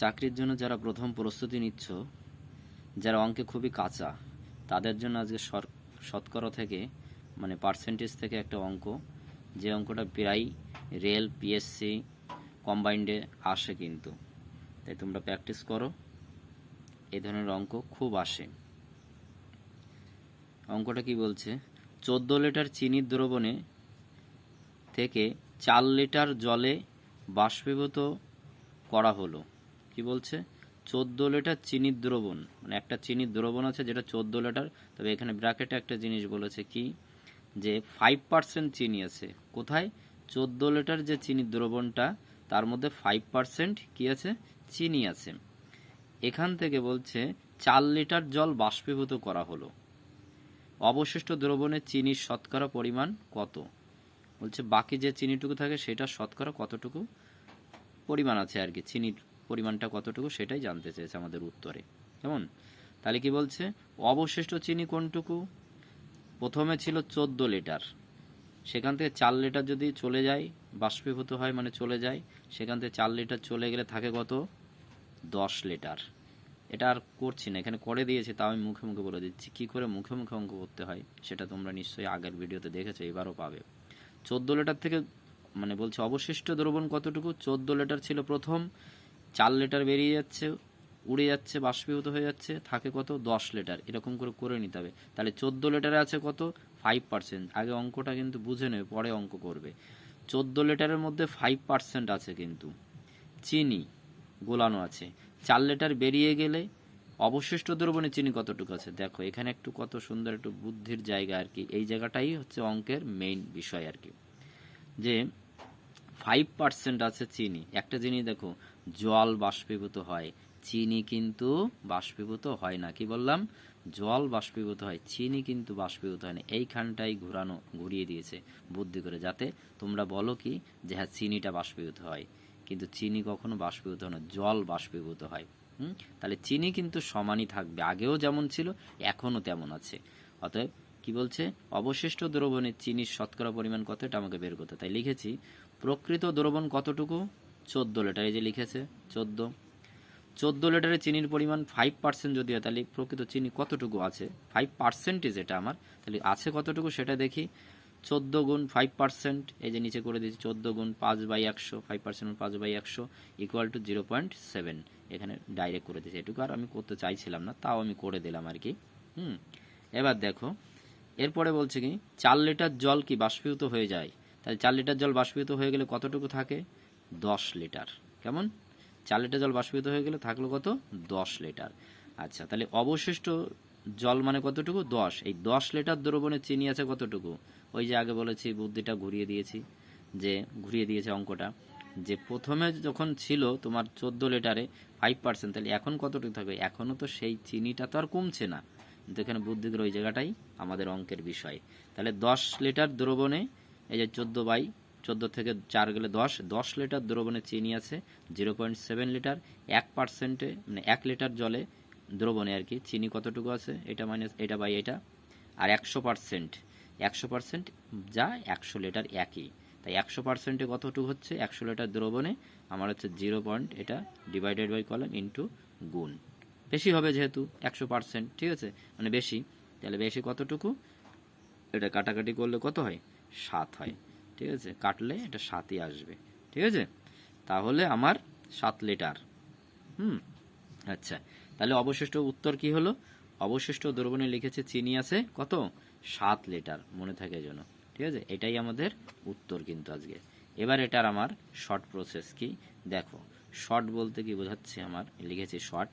চাকরির জন্য যারা প্রথম প্রস্তুতি নিচ্ছ, যারা অঙ্কে খুবই কাঁচা, তাদের জন্য আজকে শতকরা থেকে মানে পার্সেন্টেজ থেকে একটা অঙ্ক। যে অঙ্কটা প্রায় রেল পিএসসি কম্বাইন্ডে আসে কিন্তু। তাই তোমরা প্র্যাকটিস করো। এই ধরনের অঙ্ক খুব আসে। অঙ্কটা কি বলছে? চোদ্দ লিটার চিনির দ্রবণে থেকে চার লিটার জলে বাষ্পীভূত করা হলো। কি বলছে? চোদ্দ লিটার চিনির দ্রবণ। মানে একটা চিনির দ্রবণ আছে যেটা চোদ্দ লিটার, তবে এখানে ব্র্যাকেটে একটা জিনিস বলেছে কি? যে ফাইভ পার্সেন্ট চিনি আছে। কোথায়? চোদ্দ লিটার যে চিনির দ্রবণটা, তার মধ্যে ফাইভ পার্সেন্ট কি আছে? চিনি আছে। এখান থেকে বলছে চার লিটার জল বাষ্পীভূত করা হলো। অবশিষ্ট দ্রবণে চিনির শতকরা পরিমাণ কত? বলছে বাকি যে চিনিটুকু থাকে সেটা শতকরা কতটুকু পরিমাণ আছে আর কি? চিনির পরিমাণটা কতটুকু সেটাই জানতে চেয়েছে আমাদের উত্তরে। কেমন? তাহলে কি বলছে? অবশিষ্ট চিনি কোনটুকু? প্রথমে ছিল চোদ্দ লিটার। সেখান থেকে চার লিটার যদি চলে যায়, বাষ্পীভূত হয় মানে চলে যায়, সেখান থেকে চার লিটার চলে গেলে থাকে কত? দশ লিটার। এটা আর করছি না, এখানে করে দিয়েছি, তাও আমি মুখে মুখে বলে দিচ্ছি। কী করে মুখে মুখে অঙ্ক করতে হয়, সেটা তোমরা নিশ্চয়ই আগের ভিডিওতে দেখেছ, এবারও পাবে। চোদ্দ লিটার থেকে মানে বলছে অবশিষ্ট দ্রবণ কতটুকু? চোদ্দ লিটার ছিল প্রথম চার লিটার বেরিয়ে যাচ্ছে, উড়ে যাচ্ছে, বাষ্পীভূত হয়ে যাচ্ছে, থাকে কত? দশ লিটার। এরকম করে করে নিতে হবে। তাহলে চোদ্দ লিটারে আছে কত? ফাইভ পার্সেন্ট আগে অঙ্কটা কিন্তু বুঝে নেবে, পরে অঙ্ক করবে। চোদ্দ লিটারের মধ্যে ফাইভ পার্সেন্ট আছে কিন্তু। চিনি গোলানো আছে। চার লিটার বেরিয়ে গেলে অবশিষ্ট দ্রবণে চিনি কতটুকু আছে? দেখো, এখানে একটু কত সুন্দর একটু বুদ্ধির জায়গা আর কি। এই জায়গাটাই হচ্ছে অঙ্কের মেইন বিষয় আর কি। যে ফাইভ পার্সেন্ট আছে চিনি। একটা জিনিস দেখো জল বাষ্পীভূত হয়। চিনি কিন্তু বাষ্পীভূত হয় না। কি বললাম? জল বাষ্পীভূত হয়, চিনি কিন্তু বাষ্পীভূত হয় না। এইখানটাই ঘুরানো, ঘুরিয়ে দিয়েছে বুদ্ধি করে। যাতে তোমরা বলো কি যে হ্যাঁ চিনিটা বাষ্পীভূত হয়। কিন্তু চিনি কখনো বাষ্পীভূত হয় না, জল বাষ্পীভূত হয়। হুম? তাহলে চিনি কিন্তু সমানই থাকবে। আগেও যেমন ছিল, এখনও তেমন আছে। অতএব কি বলছে? অবশিষ্ট দ্রবণের চিনির শতকরা পরিমাণ কত? এটা আমাকে বের করতে। তাই লিখেছি, প্রকৃত দ্রবণ কতটুকু? চোদ্দ লিটার এই যে লিখেছে, চোদ্দ। চোদ্দ লিটারে চিনির পরিমাণ ফাইভ পার্সেন্ট যদি হয়, তাহলে প্রকৃত চিনি কতটুকু আছে? ফাইভ পার্সেন্টেজ এটা আমার। তাহলে আছে কতটুকু সেটা দেখি। চোদ্দ গুণ ফাইভ পার্সেন্ট এই যে নিচে করে দিয়েছি, চোদ্দ গুণ পাঁচ বাই একশো ফাইভ পার্সেন্ট পাঁচ বাই একশো equal to zero point seven এখানে ডাইরেক্ট করে দিয়েছি এটুকু, আর আমি করতে চাইছিলাম না, তাও আমি করে দিলাম আর কি। হুম, এবার দেখো, এরপরে বলছে কি, চার লিটার জল কি বাষ্পীভূত হয়ে যায়? তাহলে চার লিটার জল বাষ্পীভূত হয়ে গেলে কতটুকু থাকে? দশ লিটার। কেমন? চার লিটার জল বাষ্পীভূত হয়ে গেলে থাকল কত? দশ লিটার। আচ্ছা তাহলে অবশিষ্ট জল মানে কতটুকু? দশ। এই দশ লিটার দ্রবণে চিনি আছে কতটুকু? ওই যে আগে বলেছি, বুদ্ধিটা ঘুরিয়ে দিয়েছি, যে ঘুরিয়ে দিয়েছে অঙ্কটা, যে প্রথমে যখন ছিল তোমার চোদ্দ লিটারে ফাইভ পার্সেন্ট তাহলে এখন কতটুকু থাকবে? এখনও তো সেই চিনিটা তো আর কমছে না। কিন্তু এখানে বুদ্ধির ওই জায়গাটাই আমাদের অঙ্কের বিষয়। তাহলে দশ লিটার দ্রবণে এই যে চোদ্দ বাই চোদ্দ থেকে চার গেলে দশ। দশ লিটার দ্রবণে চিনি আছে, জিরো পয়েন্ট সেভেন লিটার। এক পার্সেন্টে মানে এক লিটার জলে দ্রবণে আর কি চিনি কতটুকু আছে, এটা মাইনাস এটা বাই এটা। আর একশো পার্সেন্ট একশো পার্সেন্ট যা একশো লিটার একই। তাই একশো পার্সেন্টে কতটুকু হচ্ছে, একশো লিটার দ্রবণে আমার হচ্ছে জিরো পয়েন্ট এটা ডিভাইডেড বাই কলম ইন্টু গুণ। বেশি হবে যেহেতু, একশো পার্সেন্ট, ঠিক আছে? মানে বেশি। তাহলে বেশি কতটুকু? এটা কাটাকাটি করলে কত হয়? সাত হয়। ঠিক আছে? কাটলে এটা সাতই আসবে। ঠিক আছে? তাহলে আমার সাত লিটার। হুম? আচ্ছা। তাহলে অবশিষ্ট উত্তর কি হলো? অবশিষ্ট দ্রবণে লিখেছে চিনি আছে কত? সাত লিটার, মনে থাকে যেন। ঠিক আছে? এটাই আমাদের উত্তর কিন্তু আজকে। এবার এটার আমার শর্ট প্রসেস কি? দেখো, শর্ট বলতে কি বোঝাচ্ছে আমার? লিখেছি শর্ট।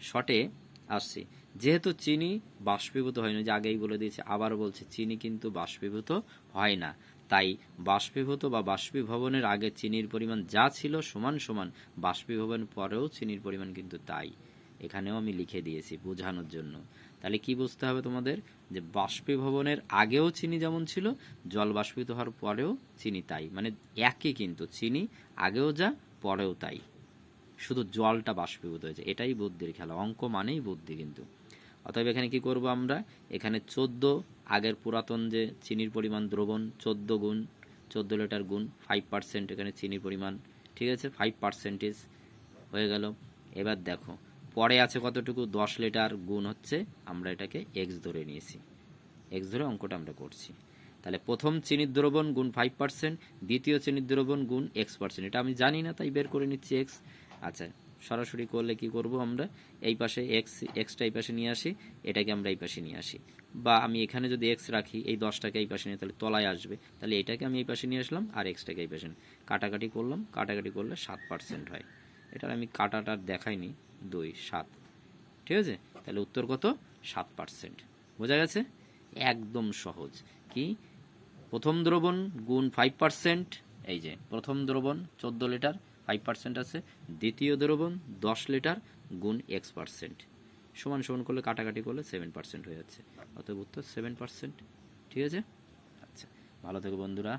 শর্টে আসছি, যেহেতু চিনি বাষ্পীভূত হয় না যে আগেই বলে দিয়েছে, আবার বলছে, চিনি কিন্তু বাষ্পীভূত হয় না। তাই বাষ্পীভূত বা বাষ্পীভবনের আগে চিনির পরিমাণ যা ছিল সমান সমান বাষ্পীভবন পরেও চিনির পরিমাণ কিন্তু তাই। এখানেও আমি লিখে দিয়েছি বোঝানোর জন্য। তাহলে কি বুঝতে হবে তোমাদের? যে বাষ্পীভবনের আগেও চিনি যেমন ছিল, জল বাষ্পীভূত হওয়ার পরেও চিনি তাই। মানে একই কিন্তু, চিনি আগেও যা, পরেও তাই। শুধু জলটা বাষ্পীভূত হয়েছে, এটাই বুদ্ধির খেলা, অঙ্ক মানেই বুদ্ধি কিন্তু। অতএব এখানে কি করব আমরা? এখানে চোদ্দ, আগের পুরাতন যে চিনির পরিমাণ দ্রবণ, চোদ্দ গুণ, চোদ্দ লিটার গুণ ফাইভ পার্সেন্ট এখানে চিনির পরিমাণ, ঠিক আছে? ফাইভ পার্সেন্টেজ হয়ে গেল। এবার দেখো, পরে আছে কতটুকু? দশ লিটার গুণ হচ্ছে, আমরা এটাকে এক্স ধরে নিয়েছি। এক্স ধরে অঙ্কটা আমরা করছি। তাহলে প্রথম চিনির দ্রবণ গুণ ফাইভ পার্সেন্ট দ্বিতীয় চিনির দ্রবণ গুণ এক্স পার্সেন্ট এটা আমি জানি না, তাই বের করে নিচ্ছি এক্স আচ্ছা সরাসরি করলে কি করব আমরা? এই পাশে এক্স এক্সটা এই পাশে নিয়ে আসি, এটাকে আমরা এই পাশে নিয়ে আসি। বা আমি এখানে যদি এক্স রাখি, এই দশটাকে এই পাশে নিয়ে, তাহলে তলায় আসবে। তাহলে এটাকে আমি এই পাশে নিয়ে আসলাম আর এক্সটাকে এই পাশে কাটাকাটি করলাম, কাটাকাটি করলে সাত পার্সেন্ট হয়। এটার আমি কাটাটা দেখাইনি, দুই, সাত। ঠিক আছে? তাহলে উত্তর কত? সাত পার্সেন্ট বোঝা গেছে? একদম সহজ। কি? প্রথম দ্রবণ গুণ ফাইভ পার্সেন্ট এই যে, প্রথম দ্রবণ চোদ্দ লিটার। ফাইভ পার্সেন্ট আছে। দ্বিতীয় দ্রবণ দশ লিটার গুণ এক্স পার্সেন্ট সমান সমান করলে কাটাকাটি করলে সেভেন পার্সেন্ট হয়ে যাচ্ছে। অতএব উত্তর সেভেন পার্সেন্ট ঠিক আছে? আচ্ছা ভালো থেকো বন্ধুরা।